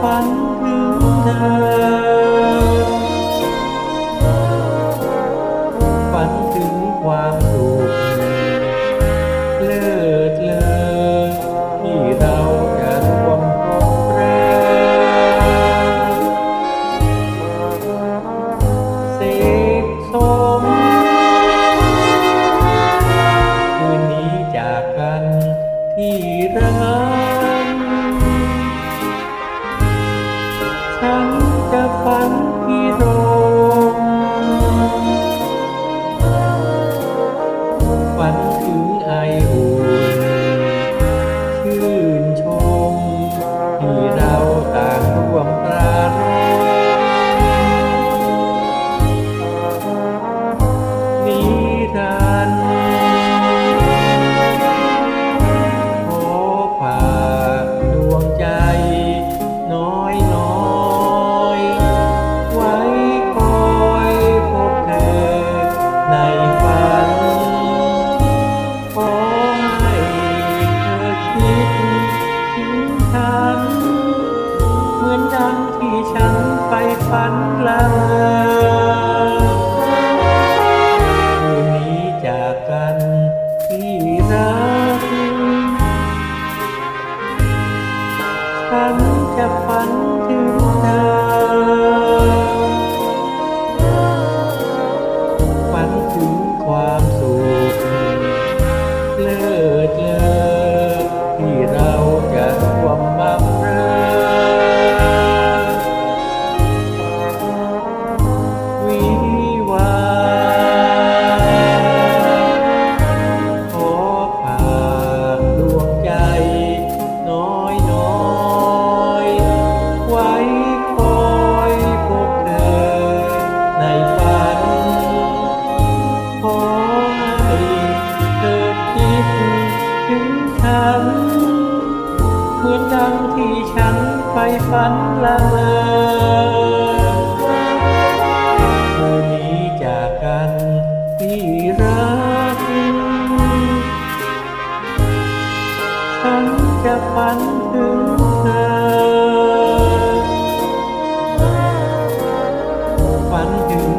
ฝันถึงเธอ ฝันถึงความสุขเลิศเลอ ที่เร มือนดังที่ฉันไปฝันละเมอคืนนี้จากกันที่รักฉันจะฝันถึง ขอให้เธอคิดถึงฉัน เหมือนดังที่ฉันไปฝันละเมอคืมีจากันที่รัก ฉันจะฝันถึงเธอ ฝันถึง